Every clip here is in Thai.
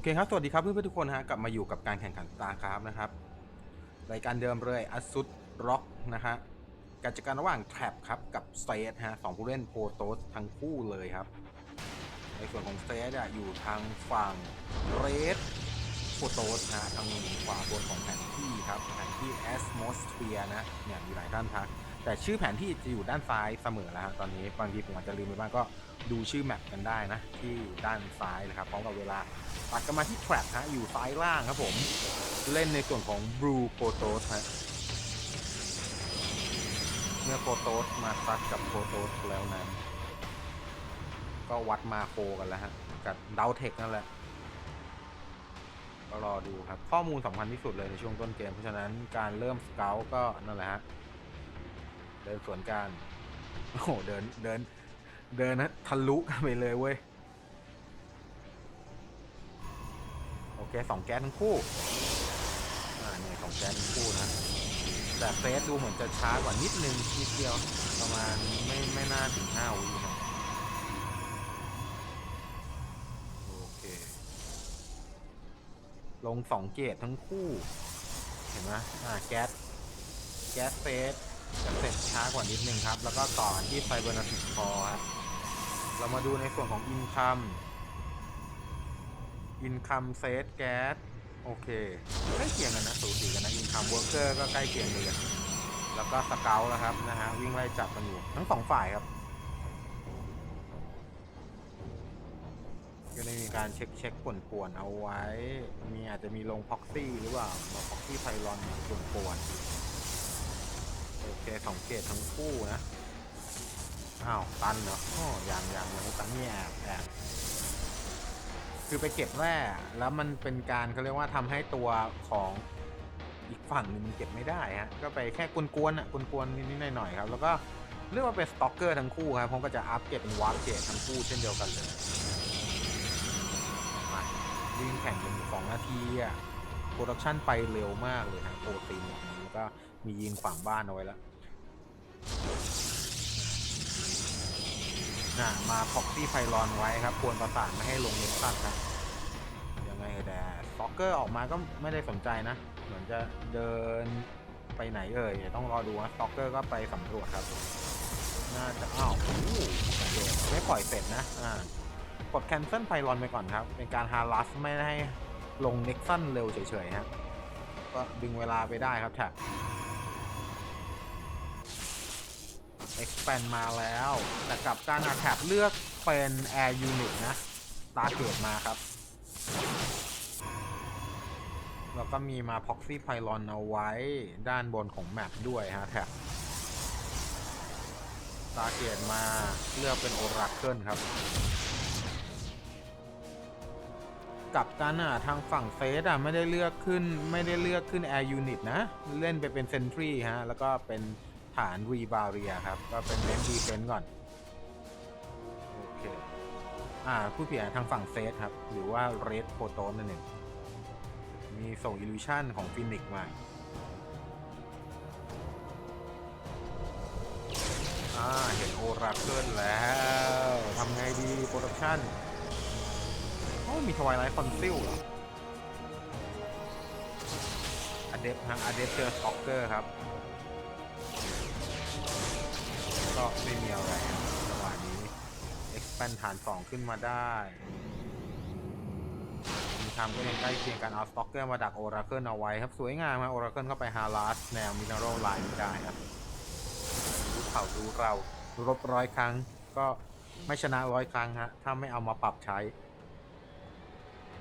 อเคครับ สวัสดีครับเพื่อนๆทุกคนฮะ กลับมาอยู่กับการแข่งขันตาครับนะครับ รายการเดิมเลยอัสุดร็อกนะฮะการจัดการระหว่างแทร็บครับ กับสเตฮะสองผู้เล่นโปรโตสทั้งคู่เลยครับ ในส่วนของสเตอะอยู่ทางฝั่งเรดโปรโตสนะทางขวาบนของแผนที่ครับแผนที่ Atmosphere นะเนี่ยมีหลายท่านทัก แต่ชื่อแผนที่จะอยู่ด้านซ้ายเสมอแล้วฮะตอนนี้บางทีผมอาจจะลืมไปบ้างก็ดูชื่อแมปกันได้นะ ที่ด้านซ้ายนะครับพร้อมกับเวลาตัดกันมาที่แทร็ฮะอยู่ซ้ายล่างครับผม เล่นในส่วนของ Blue p r o t o s ฮะเมื่อ p r o t o s มาซัดกับ p r o t o s แล้วนั้น ก็วัดมาโคกันแล้วฮะ กับดาวเทคนั่นแหละก็รอดูครับ ข้อมูลสำคัญที่สุดเลยในช่วงต้นเกม เพราะฉะนั้นการเริ่มสเกลก็นั่นแหละฮะ เดินสวนกันโอ้โหเดินเดิน เดินนะทะลุกันไปเลยเว้ย โอเคสองแก๊สทั้งคู่ อ่าเนี่ยสองแก๊สทั้งคู่นะ แต่เฟสดูเหมือนจะช้ากว่านิดนึงนิดเดียว ประมาณไม่ไม่น่าถึงห้าวินะโอเค ลงสองเกตทั้งคู่ เห็นไหมอ่าแก๊ส แก๊สเฟส จะเสร็จช้ากว่านิดนึงครับ แล้วก็ต่อที่ไฟเบอร์นาติกคอครับเรามาดูในส่วนของอินคัมอินคัมเซตแก๊สโอเคใกล้เคียงกันนะสูสีกันนะอินคัมเวิร์กเกอร์ก็ใกล้เคียงเลยแล้วก็สเกลแล้วครับนะฮะวิ่งไล่จับกันอยู่ทั้งสองฝ่ายครับก็ได้มีการเช็คเช็คป่วนป่วนเอาไว้ มีอาจจะมีลงพ็อกซี่หรือเปล่ามาพ็อกซี่ไพลอนป่วนป่วน โอเคสองเกตทั้งคู่นะ อ้าว ตันเนาะอ๋อยังยังยังตันนี่แอบแอบคือไปเก็บแร่แล้วมันเป็นการเขาเรียกว่าทำให้ตัวของอีกฝั่งหนึงมันเก็บไม่ได้ฮะ ก็ไปแค่กวนๆอะกวนๆนิดๆหน่อยๆครับ แล้วก็เรียกว่าเป็นสต็อกเกอร์ทั้งคู่ครับผมก็จะอัพเก็บเป็นวาร์ปเกตทั้งคู่เช่นเดียวกันเลยมาวิ่งแข่งกันสองนาทีอะโปรดักชันไปเร็วมากเลยฮะโปรตีน แล้วก็มียิงขวางบ้านเอาไว้แล้วน่ะมาพ็อกซี่ไพลอนไว้ครับ ควรประสานไม่ให้ลงเน็กซัสนะยังไงแต่สต็อกเกอร์ออกมาก็ไม่ได้สนใจนะ เหมือนจะเดินไปไหนเอ่ยต้องรอดูนะสต็อกเกอร์ก็ไปสำรวจครับ น่าจะอ้าวโอ้โหโอเคไม่ปล่อยเสร็จนะอ่ากด cancel ไพลอนไปก่อนครับ เป็นการ harass ไม่ให้ลง nexus เร็วเฉยๆฮะ ก็ดึงเวลาไปได้ครับแท็บ expand มาแล้ว แต่กับการอาแท็บเลือกเป็น air unit นะ ตาเกิดมาครับ แล้วก็มีมา proxy pylon เอาไว้ด้านบนของแมปด้วยฮะแท็บตาเกียนมาเลือกเป็นโอราเคิลครับ กับกันอะทางฝั่งเฟสอะไม่ได้เลือกขึ้นไม่ได้เลือกขึ้น Air Unit นะ เล่นไปเป็นเซนทรีฮะ แล้วก็เป็นฐานรีบาเรียครับ ก็เป็นเน้นดีเฟนก่อน โอเค อ่า ผู้เปลี่ยนทางฝั่งเฟสครับ หรือว่า Red p r o t o n นั่นเอง มีส่ง Illusion ของฟินิกมาอ่า เห็นโอราเคิลแล้วทำไงดีโปรดักชั่น อ้มีทวายไลท์คอนซิลเหรออเดฟฮะอเดฟเจอสต็อกเกอร์ครับ ก็ไม่มีอะไรครับจังหวะนี้ expand ฐานสองขึ้นมาได้มีทำก็ยังใกล้เคียงกันเอาสต็อกเกอร์มาดักโอราเคิลเอาไว้ครับสวยงามครับโอราเคิลเข้าไปฮาร์ลัสแนวมิน e ร a l ไลน์ไม่ได้ครับรู้เขารู้เรารบร้อยครั้ง ก็ไม่ชนะร้อยครั้งฮะถ้าไม่เอามาปรับใช้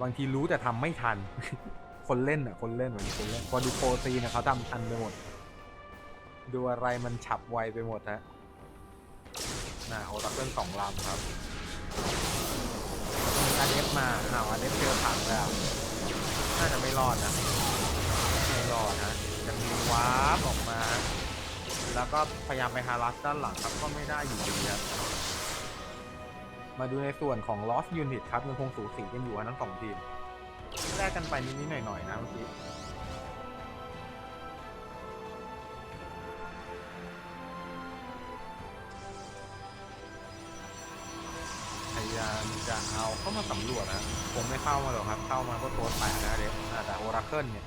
บางทีรู้แต่ทำไม่ทัน คนเล่นอะ คนเล่นเหมือนคนเล่นพอดูโปรตีนเขาทำทันไปหมด ดูอะไรมันฉับไวไปหมดฮะน่ะโอราเคิลสองลำครับมีอาเดฟมาอ้าวอาเดฟเจอถังแล้วน่าจะไม่รอดนะไม่รอดนะจะมีวาร์ปออกมา แล้วก็พยายามไปฮารัสด้านหลังครับก็ไม่ได้อยู่ดีครับ มาดูในส่วนของ Lost Unit ครับยังคงสูสีกันอยู่ทั้งสองทีมแลกกันไปนิดๆหน่อยๆนะเมื่อกี้พยายามจะเอาเข้ามาสำรวจนะคงไม่เข้ามาหรอกครับ เข้ามาก็โทษแตกนะเด็กแต่โอราเคิลเนี่ย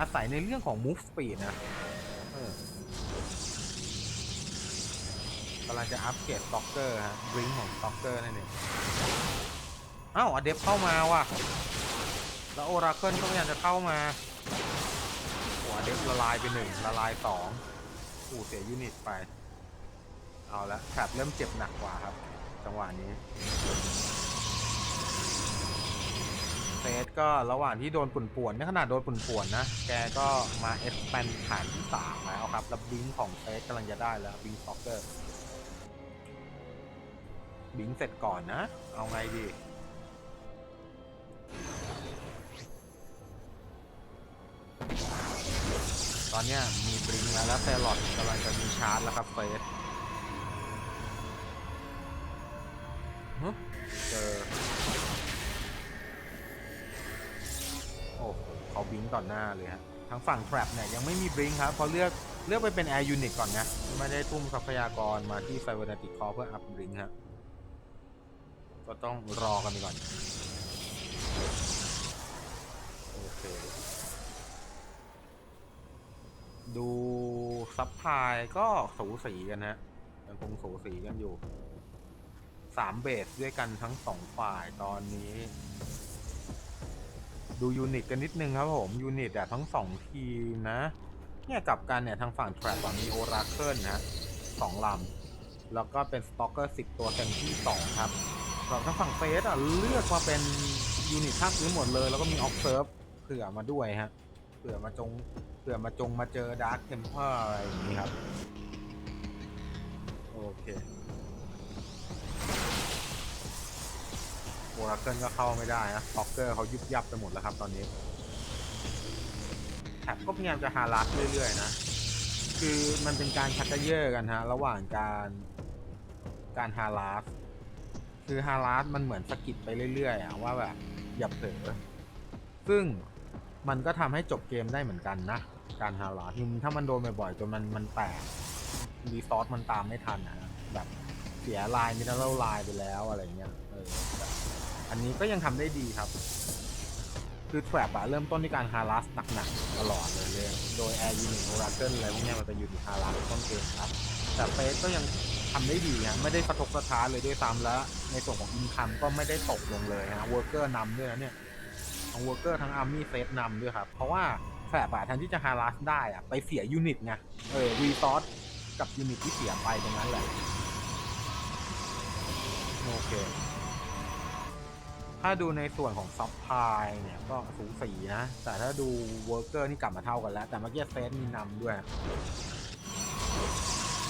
อาศัยในเรื่องของ move speed นะ กำลังจะอัปเกรดสต็อกเกอร์ฮะบริงของสต็อกเกอร์นั่นเองอ้าวอเดฟเข้ามาว่ะ แล้วโอราเคิลก็พยายามจะเข้ามาโอ้อเดฟละลายไปหนึ่งละลายสองอู้เสียยูนิตไป เอาละแถบเริ่มเจ็บหนักกว่าครับ จังหวะนี้เฟสก็ระหว่างที่โดนปุ่นป่วนๆในขนาดโดนปุ่นป่วนนะ แกก็มาเอสแปนฐานที่สามแล้วครับ แล้วบิงของเฟสกำลังจะได้แล้วบิงซ็อกเกอร์ บิงเสร็จก่อนนะ เอาไงดี ตอนเนี้ยมีบริงแล้วแล้วเซลอดกำลังจะมีชาร์จแล้วครับเฟสเจอ โอ้เขาบิงก์ต่อหน้าเลยฮะทางฝั่ง Trap เนี่ยยังไม่มีบลิงครับเพราะเลือกเลือกไปเป็น Air Unit ก่อนนะ ไม่ได้ทุ่มทรัพยากรมาที่ Cybernetic Core เพื่ออัพบลิงก์ฮะ ก็ต้องรอกันไปก่อน โอเค ดูซับพลายก็สูสีกันฮะยังคงสูสีกันอยู่สามเบสด้วยกันทั้งสองฝ่ายตอนนี้ ดูยูนิตกันนิดนึงครับผมยูนิตอะทั้งสองทีมนะ เนี่ยกลับกันเนี่ยทางฝั่งแทร็ฝั่งมีโอราเคิลนะสองลำแล้วก็เป็นสต็อกเกอร์สิบตัวเต็มที่สองครับ สำหรับทางฝั่งเฟสอะเลือกมาเป็นยูนิตภาคพื้นหมดเลย แล้วก็มีออฟเซิร์ฟเผื่อมาด้วยฮะเผื่อมาจงเผื่อมาจงมาเจอดาร์คเทมเพอร์อะไรอย่างนี้ครับ โอเคโอราเคิลก็เข้าไม่ได้นะสต็อกเกอร์เขายุบยับไปหมดแล้วครับตอนนี้แท็บก็พยายามจะฮารัสเรื่อยๆนะ คือมันเป็นการชักกระเยอะกันฮะ ระหว่างการการฮารัส คือฮารัสมันเหมือนสะกิดไปเรื่อยๆอะว่าแบบอย่าเผลอซึ่งมันก็ทำให้จบเกมได้เหมือนกันนะ การฮารัสคือถ้ามันโดนบ่อยๆจนมันมันแตกรีซอสมันตามไม่ทันนะแบบเสียลายมินเนอรัลลายไปแล้วอะไรเงี้ยเออแบบอันนี้ก็ยังทำได้ดีครับ คือแทรบอะเริ่มต้นที่การฮารัสหนักๆตลอดเลยเลย โดยแอร์ยูนิตโอราเคิลอะไรพวกเนี้ยมันเป็นยูนิตฮารัสต้นเกมครับ แต่เฟสก็ยัง ทำได้ดีนะไม่ได้กระทบกระท้านเลยด้วยซ้ำแล้ว ในส่วนของอินคัมก็ไม่ได้ตกลงเลยฮะเวิร์กเกอร์นำด้วยนะเนี่ยทั้งเวิร์กเกอร์ทั้งอาร์มี่เฟสนำด้วยครับ เพราะว่าแทร็บอะแทนที่จะฮารัสได้อะไปเสียยูนิตไงเออรีซอสกับยูนิตที่เสียไปตรงนั้นแหละ โอเค ถ้าดูในส่วนของซับพลายเนี่ยก็สูสีนะ แต่ถ้าดูเวิร์กเกอร์นี่กลับมาเท่ากันแล้ว แต่เมื่อกี้เฟสมีนำด้วย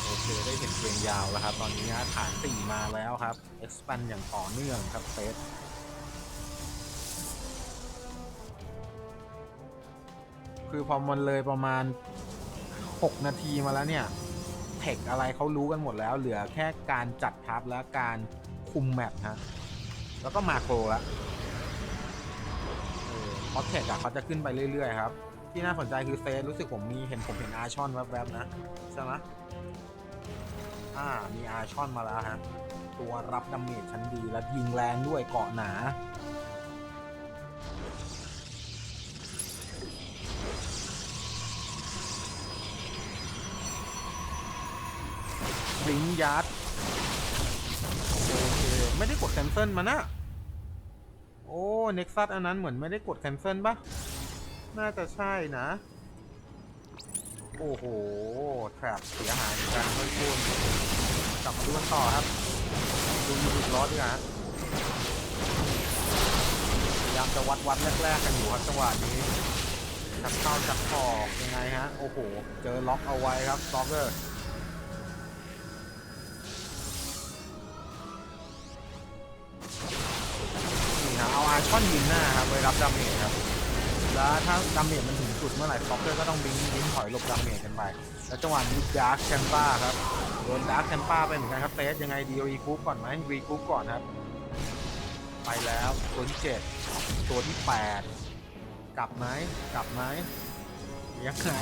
โอเคได้เห็นเกมยาวแล้วครับ ตอนนี้ฐาน4มาแล้วครับ expand อย่างต่อเนื่องครับเฟสคือพอมันเลยประมาณ 6 นาทีมาแล้วเนี่ย เทคอะไรเขารู้กันหมดแล้ว เหลือแค่การจัดทัพและการคุมแมปฮะแล้วก็มาโครละเอเพราะเทคอะเขาจะขึ้นไปเรื่อยๆครับ ที่น่าสนใจคือเซตรู้สึกผมมีเห็นผมเห็นอาชอนแวบๆนะ ใช่ไหม่ามีอาชอนมาแล้วฮะ ตัวรับดาเมจชั้นดีและยิงแรงด้วยเกาะหนาบลิงยัดโอเค ไม่ได้กดแคนเซิลมานะ โอ้เน็กซัสอันนั้นเหมือนไม่ได้กดแคนเซิลปะน่าจะใช่นะ โอ้โหแทรปเสียหายเหมือนกันไม่พูดกลับมาดูกันต่อครับ ดูยูนิตล้อดีกว่าฮะพยายามจะวัดวัดแรกๆกันอยู่ครับจังหวะนี้จับเข้าจับออกยังไงฮะ โอ้โห เจอล็อกเอาไว้ครับล็อกเกอร์นี่ครับเอาอาร์ชอนยิงหน้าครับไว้รับดาเมจครับ แล้วถ้าดาเมจมันถึงจุดเมื่อไหร่ฟ็อกเกอร์ก็ต้องบิงบิงถอยหลบดาเมจกันไป แล้วจังหวะนี้ดาร์คแคมป้าครับ โดนดาร์คแคมป้าไปเหมือนกันครับเตสยังไงดีรีคูปก่อนไหมรีคูปก่อนครับ ไปแล้วตัวที่เจ็ดตัวที่แปดกลับไหมกลับไหมยังไง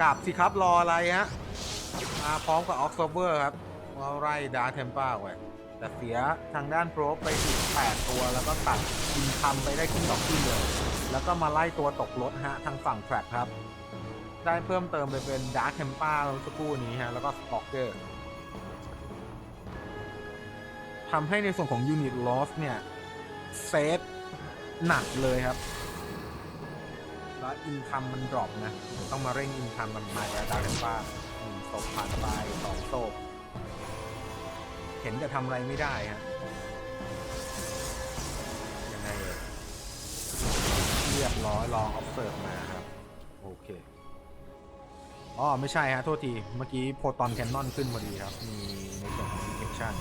กลับสิครับรออะไรฮะมาพร้อมกับออกซเวอร์ครับว่าไล่ดาร์คแคมป้าไว้ แต่เสียทางด้านโปรไปอีก8ตัว แล้วก็ตัดอินคัมไปได้ครึ่งดอกครึ่งเลยแล้วก็มาไล่ตัวตกรถฮะทางฝั่งแทร็กครับ ได้เพิ่มเติมไปเป็นดาร์คเทมป้าสักครู่นี้ฮะ แล้วก็สปอกเกอร์ทำให้ในส่วนของยูนิตลอสเนี่ยเซฟหนักเลยครับ แล้วอินคัมมันดรอปนะ ต้องมาเร่งอินคัมมันมาแล้วดาร์คเทมป้าหนึ่งศพผ่านไปสองศพ ห็นจะทำอะไรไม่ได้ฮะยังไงเลยเรียบร้อยลอง observe มาครับ โอเคอ๋อไม่ใช่ฮะ โทษที เมื่อกี้โพตอนแคนนอนขึ้นพอดีครับ มีในส่วนของ detection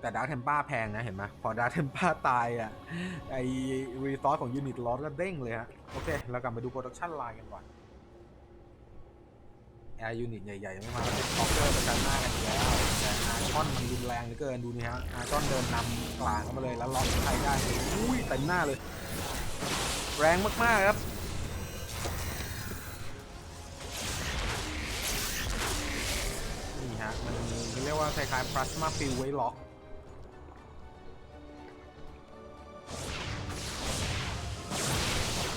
แต่ดาร์ t เทมป้าแพงนะ เห็นไหมพอดาร์ t เทมป้าตายอะไอรีซอสของยูนิตลอสก็เด้งเลยฮะ โอเค เรากลับมาดูโปรดักชันไลน์กันก่อน แอร์ยูนิตใหญ่ๆ ไม่มาแล้วสปอเกอร์ประจันหน้ากันอยู่แล้วแต่อาร์ชอนมันรุนแรงเหลือเกินดูนี่ฮะอาร์ชอนเดินนำกลางเข้ามาเลยแล้วล็อกใครได้เลยอุ้ยเต็มหน้าเลย แรงมากๆครับนี่ฮะมันเรียกว่าคล้ายๆ plasma field ไว้ล็อก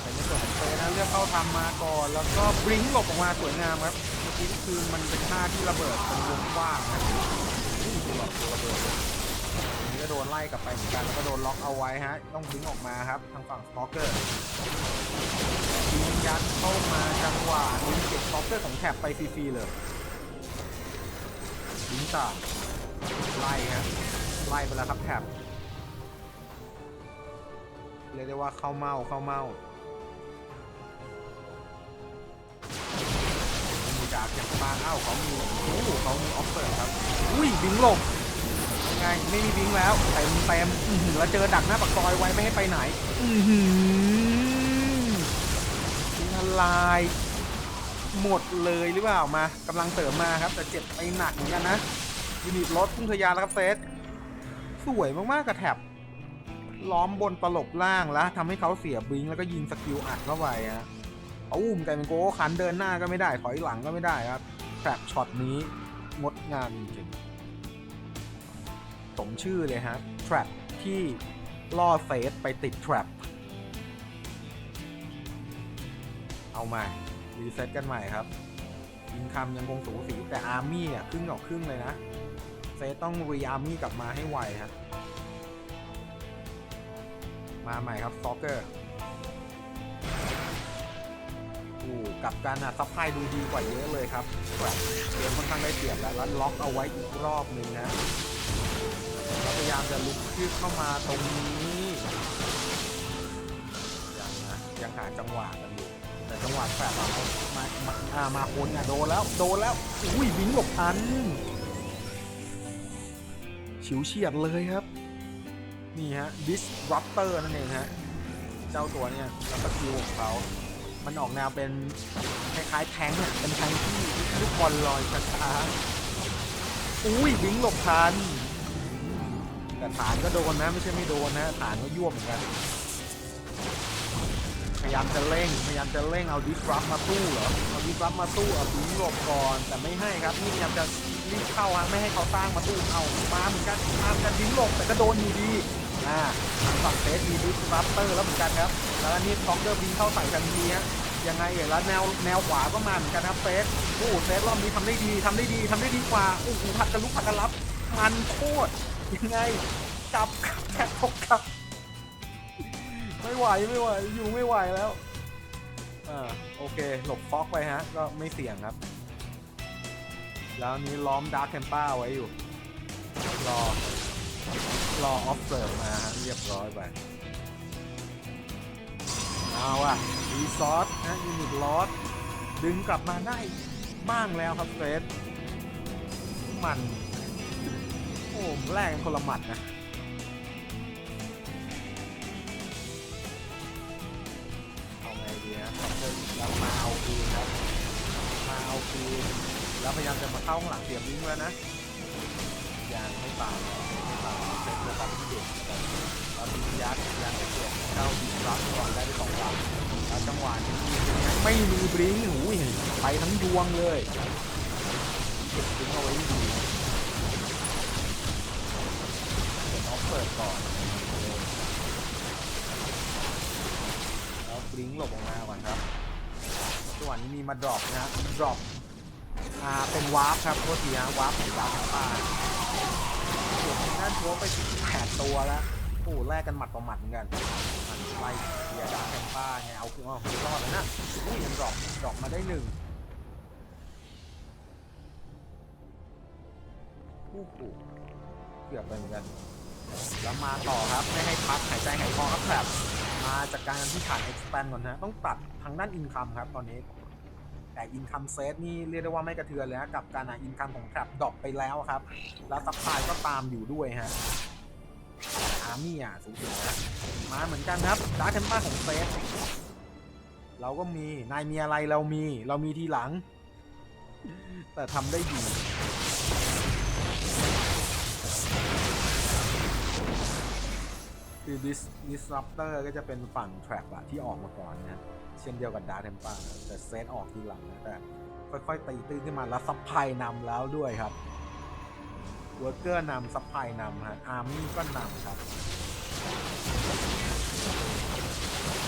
แต่ในส่วนของเตนะเลือกเข้าทำมาก่อน แล้วก็บริงหลบออกมาสวยงามครับ นี้นี่คือมันเป็นท่าที่ระเบิดเป็นวงกว้างนะนี่คือหลอกตัวระเบิดเนนี้ก็โดนไล่กลับไปเหมือนกันแล้วก็โดนล็อกเอาไว้ฮะ ต้องบริงออกมาครับทางฝั่งสตอกเกอร์ยิงยัดเข้ามาจังหวะนี้เก็บสตอกเกอร์ของแถบไปฟรีๆเลยยิงต่างไล่ครับไล่ไปแล้วครับแถบเรียกได้ว่าเข้าเมาเข้าเมา มีดาบอย่างปางเอ้าเขามีโอ้โหเขามีออฟเฟอร์ครับ อุ้ยบิงหลบยังไงไม่มีบิงแล้วเต็มเต็มอื้อหือแล้วเจอดักหน้าปากซอยไว้ไม่ให้ไปไหน อือหือทิ้งทลาย หมดเลยหรือเปล่ามากำลังเสริมมาครับ แต่เจ็บไปหนักเหมือนกันนะยูนิตรถพุ่งทะยานแล้วครับเซตสวยมากๆกับแถบล้อมบนตลบล่างแล้วทำให้เขาเสียบิงแล้วก็ยิงสกิลอัดเข้าไปฮะ อุ้มกลายเป็นโกคันเดินหน้าก็ไม่ได้ถอยหลังก็ไม่ได้ครับแทรปช็อตนี้งดงามจริงๆสมชื่อเลยฮะแทร็ปที่ล่อเซฟไปติดแทร็ปเอาม่รีเซ็ตกันใหม่ครับอินคัมยังคงสูสีแต่อาร์มี่อะครึ่งต่อครึ่งเลยนะเซฟต้องรีอาร์มี่กลับมาให้ไวครับมาใหม่ครับสตอกเกอร์ อู้กลับกันอะซัพพลายดูดีกว่าเยอะเลยครับแบบเกมค่อนข้างได้เปรียบแล้วแล้วล็อกเอาไว้อีกรอบหนึ่งนะแล้วพยายามจะลุกขึ้นเข้ามาตรงนี้ยังนะยังหาจังหวะกันอยู่แต่จังหวะแฝดเรามามาอามาคนอะโดนแล้วโดนแล้วอุ้ยบิงหลบทันฉิวเฉียดเลยครับ นี่ฮะ disruptor นั่นเองฮะ เจ้าตัวเนี่ยแล้วก็คิวของเขา มันออกแนวเป็นคล้ายๆแทงค์อะเป็นแทงที่ลูกบอลลอยช้าๆอุ้ยบิงหลบทันแต่ฐานก็โดนนะไม่ใช่ไม่โดนนะฐานก็ย่วมเหมือนกันพยายามจะเร่งพยายามจะเร่งเอาดิสรับมาตู้เหรอเอาดิสรับมาตู้เอาบิงหลบก่อนแต่ไม่ให้ครับนี่พยายามจะรีบเข้าฮะไม่ให้เขาสร้างมาตู้เอามาเหมือนกันมาเหมือนกันบิงหลบแต่ก็โดนอยู่ดีอ่าทางฝั่งเซฟมีดิสรับเตอร์แล้วเหมือนกันครับ แล้วอันนี่ท็อกเดอร์บิงเข้าใส่ทันทีฮะยังไงเอ่ยแล้วแนวแนวขวาก็มาเหมือนกันครับเฟสโอ้โหเฟสรอบนี้ทำได้ดีทำได้ดีทำได้ดีกว่าโอ้โหผัดกันลุกผัดกันรับ มันโคตรยังไงกลับกับแค่ตกกลับ ไม่ไหวไม่ไหวอยู่ไม่ไหวแล้วอ่าโอเค หลบฟอกไปฮะ ก็ไม่เสี่ยงครับ แล้วนี้ล้อมดาร์คแคมป้าไว้อยู่ รอ รอออฟเซิร์ฟมาฮะเรียบร้อยไป เอาอะรีซอสนะยูนิตลอสดึงกลับมาได้บ้างแล้วครับเฟสมัน โอ้แรกกันคนละหมัดนะเอาไงดีนะท็อปเตอร์แล้วมาเอาคืนครับ มาเอาคืนแล้วพยายามจะมาเข้าข้างหลังเสียบลิงก์แล้วนะยังไม่ตามไม่ตามเซตแล้วตามที่เด็ก แต่เรามียัดยังไม่เปลี่ยนเข้าดีรับก่อนได้ไปสองลำแล้วจังหวะนี้ไม่มีบลิงก์หูยไปทั้งดวงเลยเก็บทิ้งเอาไว้ดีเดี๋ยวน้องเปิดก่อนแล้วบลิงหลบออกมาก่อนครับจังหวะนี้มีมาดรอปนะดรอปอ่าเป็นวาร์ปครับโทษทีฮะวาร์ปของดาวทั้งป่าส่วนทางด้านทัวร์ไปถึงแปดตัวแล้ว โอ้โหแลกกันหมัดต่อหมัดเหมือนกันมันไล่เคลียร์ดาวแคมป้าไงเอาคือเอารอดแล้วนะอุ้ยยังดรอปดรอปมาได้หนึ่งโอ้โหเกือบไปเหมือนกัน แล้วมาต่อครับไม่ให้พักหายใจหายคอครับแบบมาจากการที่ฐาน expand ก่อนนะต้องตัดทางด้าน income ครับตอนนี้ แต่ income set นี่เรียกได้ว่าไม่กระเทือนเลยนะกับการอะ income ของ trap ดรอปไปแล้วครับ แล้ว supply ก็ตามอยู่ด้วยฮะ อาร์มี่อะสูงสุดมาเหมือนกันครับดาร์คเทมป้าของเฟสเราก็มี นายมีอะไรเรามี เรามีทีหลัง แต่ทำได้ดีคือ dis disruptor ก็จะเป็นฝั่ง trap อะที่ออกมาก่อนนะเช่นเดียวกับดาร์เทม p าแต่เซตออกทีหลังนะแต่ค่อยๆตีตื้นขึ้นมาแล้วซัพพลายนำแล้วด้วยครับ วิร์กเกอร์นำซัพพลายนำฮะอาร์มี่ก็นำครับ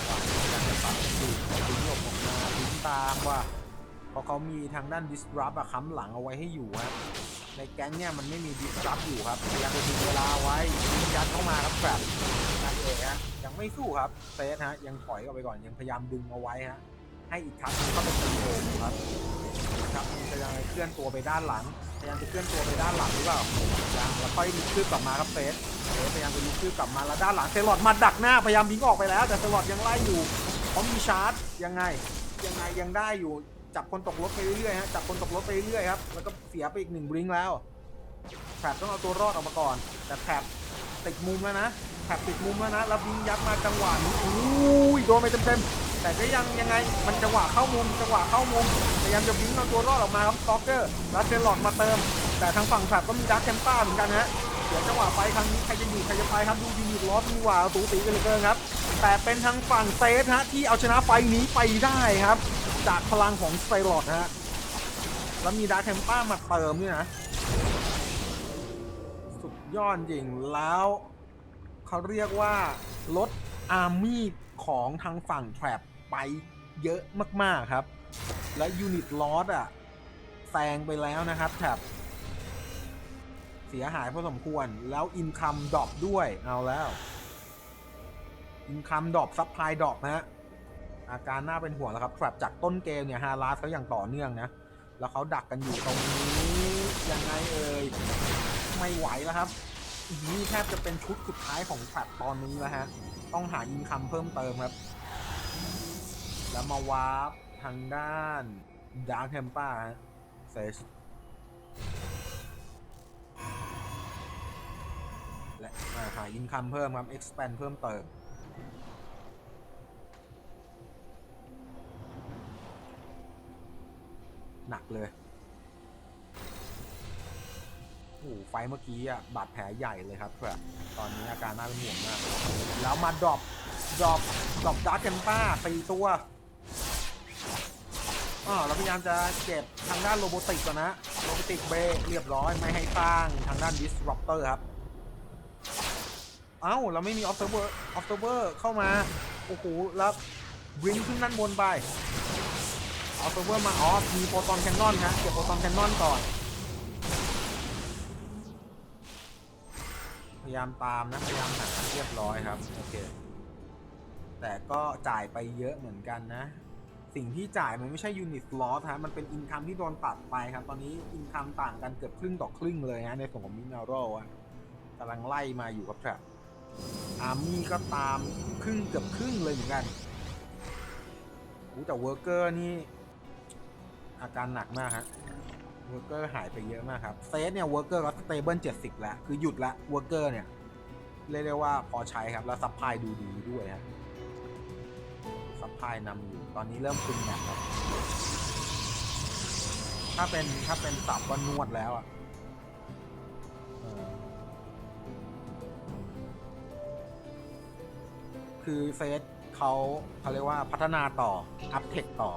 ฝ่ายการจะปัดสูตรดึงหลบออกมาดึงตามว่าเพราะเขามีทางด้าน disrupt อะค้ำหลังเอาไว้ให้อยู่ฮะในแก๊งเนี่ยมันไม่มี disrupt อยู่ครับพยายามจะดึงเวลาไว้ยิงยัดเข้ามาครับแบบนั่นเองฮะยังไม่สู้ครับเซตฮะยังถอยออกไปก่อนยังพยายามดึงเอาไว้ฮะ ให้อีกครั้งหนึงเข้าไปตีโอมครับนะครับพยายามจะเคลื่อนตัวไปด้านหลังพยายามจะเคลื่อนตัวไปด้านหลังหรือเปล่ายังแล้วค่อยลุกขึ้นกลับมาครับเฟสเฟสพยายามจะลุกขึ้นกลับมาแล้วด้านหลังเซลอดมาดักหน้าพยายามบิงออกไปแล้ว แต่เซลอดยังไล่อยู่เขามีชาร์จยังไงยังไงยังได้อยู่จับคนตกรถไปเรื่อยๆฮะจับคนตกรถไปเรื่อยครับแล้วก็เสียไปอีกหนึ่งบริงแล้วแถบต้องเอาตัวรอดออกมาก่อน แต่แถบติดมุมแล้วนะแถบติดมุมแล้วนะแล้วบิงยัดมาจังหวะนี้อุ้ยโดนไปเต็มๆ แต่ก็ยังยังไงมันจังหวะเข้ามุมจังหวะเข้ามุมพยายามจะวิ่งเอาตัวรอดออกมาครับสต็อกเกอร์แล้วเซนหลอดมาเติม แต่ทางฝั่งแถบก็มีดักแคมป้าเหมือนกันฮะเดี๋ยวจังหวะไปครั้งนี้ใครจะอยู่ใครจะไปครับดูดีอยู่ล้อดีกว่าสูสีกันเหลือเกินครับ แต่เป็นทางฝั่งเซฟฮะที่เอาชนะไฟนี้ไปได้ครับ จากพลังของสไตลอดฮะแล้วมีดักแคมป้ามาเติมด้วยนะสุดยอดจริงแล้วเขาเรียกว่าลดอาร์มี่ของทางฝั่งแทรป ไปเยอะมากๆครับ และยูนิตลอสอะแซงไปแล้วนะครับแทรปเสียหายพอสมควรแล้วอินคัมดรอปด้วยเอาแล้ว อินคัมดรอปซับพลายดรอปนะฮะอาการน่าเป็นห่วงแล้วครับแทรปจากต้นเกมเนี่ยฮาราสเขาอย่างต่อเนื่องนะ แล้วเขาดักกันอยู่ตรงนี้ยังไงเอ่ยไม่ไหวแล้วครับนี่แทบจะเป็นชุดสุดท้ายของแพลตตอนนี้แล้วฮะ ต้องหาอินคัมเพิ่มเติมครับ แล้วมาวาร์ปทางด้านดาร์คเทมป้าเซชและอ่าหาอินคัมเพิ่มครับ expand เพิ่มเติมหนักเลย โอ้ไฟเมื่อกี้อะ บาดแผลใหญ่เลยครับแบบตอนนี้อาการน่าเป็นห่วงมาก แล้วมาดรอป ดรอป ดรอปดาร์กแคนป้าตีตัว อ่าเราพยายามจะเก็บทางด้านโรบอติกก่อนนะ โรบอติกเบรเรียบร้อยไม่ให้สร้างทางด้าน disruptor ครับ เอ้า เราไม่มี observer observer เข้ามา โอ้โห แล้วบริงขึ้นด้านบนไป observer มาอ๋อมีโปรตอนแคนนอนฮะเก็บโปรตอนแคนนอนก่อน พยายามตามนะ พยายามหาเรียบร้อยครับ โอเค แต่ก็จ่ายไปเยอะเหมือนกันนะ สิ่งที่จ่ายมันไม่ใช่ยูนิตลอสฮะมันเป็นอินคัมที่โดนตัดไปครับ ตอนนี้อินคัมต่างกันเกือบครึ่งต่อครึ่งเลยฮะในส่วนของมินาโรอะกำลังไล่มาอยู่ครับครับอาร์มี่ก็ตามครึ่งเกือบครึ่งเลยเหมือนกันอู้แต่เวิร์เกอร์นี่อาการหนักมากฮะเวิร์เกอร์หายไปเยอะมากครับเซตเนี่ยเวิร์เกอร์ก็สเตเบิลเจ็ดสิบแล้วคือหยุดละเวิร์เกอร์เนี่ยเรียกได้ว่าพอใช้ครับ แล้วซัพพลายดูดีด้วยฮะ ซัพพลายนำอยู่ ตอนนี้เริ่มคุมแมปครับถ้าเป็นถ้าเป็นสับก็นวดแล้วอะเออคือเซตเขาเขาเรียกว่าพัฒนาต่อ อัพเทคต่อ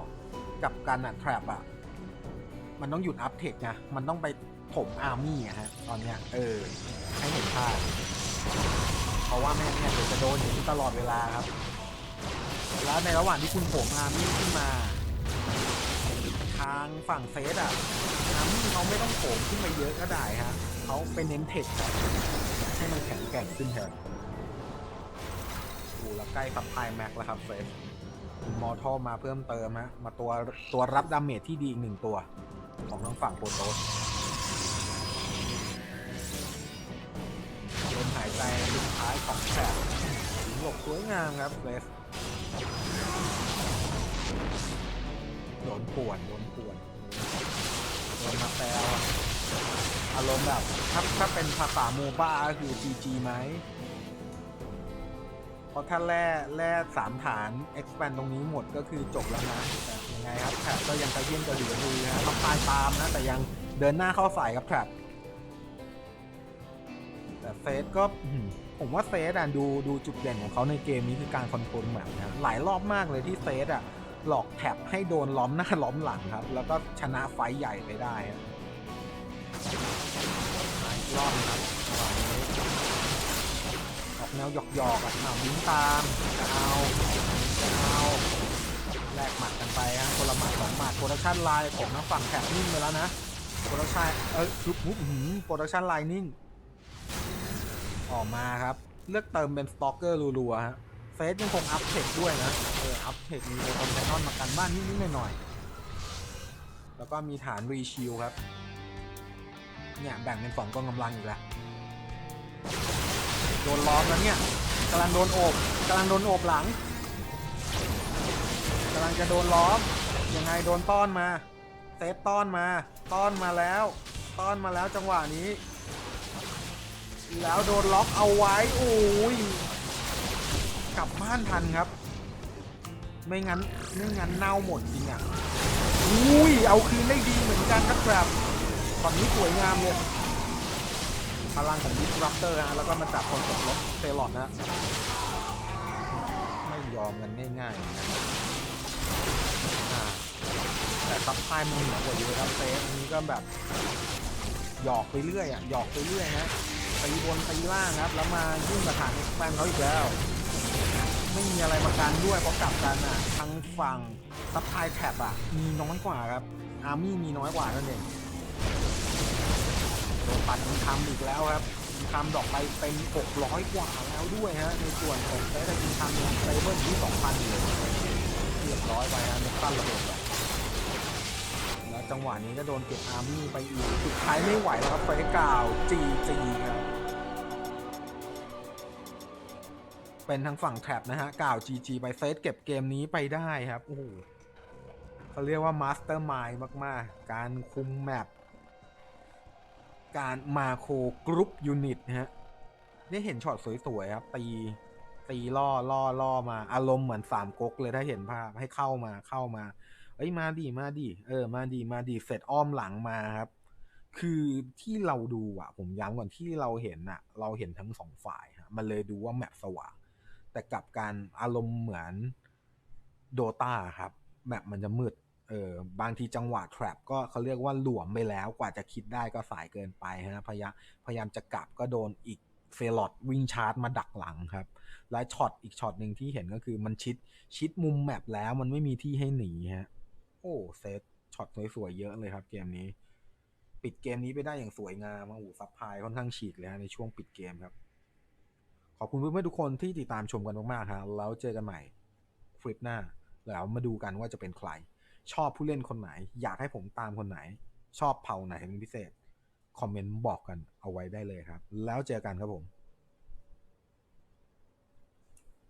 กับการอะแทรปอะมันต้องหยุดอัพเทคไงมันต้องไปถมอาร์มี่อะฮะ ตอนเนี้ย เออ ให้เห็นภาพเพราะว่าไม่เนี่ยเดี๋ยวจะโดนอย่างนี้ตลอดเวลาครับ แล้วในระหว่างที่คุณถมอาร์มี่ขึ้นมา ทางฝั่งเซตอะอาร์มี่เขาไม่ต้องโถมขึ้นมาเยอะก็ได้ฮะเขาเป็นเน้นเทคครับให้มันแข็งแกร่งขึ้นแทนโอ้แล้วใกล้ซับไพแม็กแล้วครับเฟสมอทอมาเพิ่มเติมฮะมาตัวตัวรับดาเมจที่ดีอีกหนึ่งตัว ของทางฝั่งโปรโตสลมหายใจสุดท้ายของแถบหลบสวยงามครับเฟส นป่วนโดนป่วนโดนมาแปลอารมณ์แบบถ้าถ้าเป็นภาษาโมบ้าก็คือ GG ไหมเพราะถ้าแร่แร่สามฐาน expand ตรงนี้หมดก็คือจบแล้วนะแต่ยังไงครับแทร็บก็ยังกระเยี่ยมกระเหลือดูนะทำพายตามนะ แต่ยังเดินหน้าเข้าใส่ครับแทร็บแต่เฟสก็ผมว่าเฟสอะดูดูจุดเด่นของเขาในเกมนี้คือการคอนโทรลแบบนะหลายรอบมากเลยที่เฟสอะ หลอกแท็บให้โดนล้อมหน้าล้อมหลังครับ แล้วก็ชนะไฟท์ใหญ่ไปได้ครับมาอีกรอบนะครับระหว่างนี้ออกแนวหยอกหยอกๆอะอ้าวยิงตามจะเอาจะเอาแลกหมัดกันไปฮะคนละหมัดสองหมัดโปรดักชันไลน์ของทั้งฝั่งแถบนิ่งไปแล้วนะโปรดักชันเอ้ยทุบมุบหืมโปรดักชันไลน์นิ่ง ออกมาครับ เลือกเติมเป็นสตอกเกอร์รัวๆฮะเฟสยังคงอัพเทคด้วยนะ เออ อัพเทคมีโอคอนไทนอนมากันบ้านนิดๆหน่อยๆ แล้วก็มีฐานรีชิลครับ เนี่ย แบ่งเป็นสองกองกำลังอีกแล้ว โดนล้อมแล้วเนี่ยกำลังโดนโอบกำลังโดนโอบหลังกำลังจะโดนล้อม ยังไงโดนต้อนมา เซฟต้อนมา ต้อนมาแล้ว ต้อนมาแล้วจังหวะนี้ แล้วโดนล็อกเอาไว้ โอ้ย กลับบ้านทันครับ ไม่งั้นไม่งั้นเน่าหมดจริงอะอุ้ยเอาคืนได้ดีเหมือนกันครับฝั่งนี้สวยงามเลยพลังของดิสรัปเตอร์ฮะแล้วก็มาจับคนกับรถเซลอดนะไม่ยอมกันง่ายๆนะแต่ซับไพายมันเหนือกว่าเยอะครับเซฟอันนี้ก็แบบ หยอกไปเรื่อยอะหยอกไปเรื่อยฮะตีบนตีล่างครับ แล้วมายุ่งกับฐานเอ็กแปนเขาอีกแล้ว ไม่มีอะไรมากันด้วยเพราะกลับกันอะทางฝั่งซับไพายแท็บอะ มีน้อยกว่าครับ อาร์มี่มีน้อยกว่านั่นเองโดนปัดทำอีกแล้วครับทำดอกไปเป็น 600 กว่าแล้วด้วยฮะ ในส่วนของเซตอินทำยังเซเบิลที่ 2,000เลยเรียบร้อยไปฮะนุกตั้นระเบิดแล้วจังหวะนี้ก็โดนเก็บอาร์มี่ไปอีกสุดท้ายไม่ไหวแล้วครับเฟกาวจีจีครับ เป็นทางฝั่งแท็บนะฮะกล่าว GG ไปเซตเก็บเกมนี้ไปได้ครับโอ้โหเขาเรียกว่ามาสเตอร์มายมาก ๆ การคุมแมปการมาโครกรุ๊ปยูนิตฮะได้เห็นช็อตสวย ๆ ครับ ตี ตีล่อล่อล่อมา อารมณ์เหมือนสามก๊กเลยถ้าเห็นภาพให้เข้ามาเข้ามา เอ้ยมาดิมาดิเออ มาดิมาดิเสร็จอ้อมหลังมาครับ คือที่เราดูอะผมย้ำก่อนที่เราเห็นอะเราเห็นทั้งสองฝ่ายฮะมันเลยดูว่าแมปสว่าง แต่กลับการอารมณ์เหมือนโดตาครับแมปมันจะมืดเออบางทีจังหวะ trap ก็เขาเรียกว่าหลวมไปแล้วกว่าจะคิดได้ก็สายเกินไปฮะพยายามพยายามจะกลับก็โดนอีกเซลอดวิ่งชาร์จมาดักหลังครับ และช็อตอีกช็อตหนึ่งที่เห็นก็คือมันชิดชิดมุมแมปแล้วมันไม่มีที่ให้หนีฮะ โอ้เซตช็อตสวยๆเยอะเลยครับเกมนี้ ปิดเกมนี้ไปได้อย่างสวยงามโอ้โหซับพลายค่อนข้างฉีกเลยฮะในช่วงปิดเกมครับ ขอบคุณเพื่อนๆทุกคนที่ติดตามชมกันมากๆครับแล้วเจอกันใหม่คลิปหน้า แล้วมาดูกันว่าจะเป็นใคร ชอบผู้เล่นคนไหน อยากให้ผมตามคนไหน ชอบเผ่าไหนเป็นพิเศษ คอมเมนต์บอกกันเอาไว้ได้เลยครับ แล้วเจอกันครับผม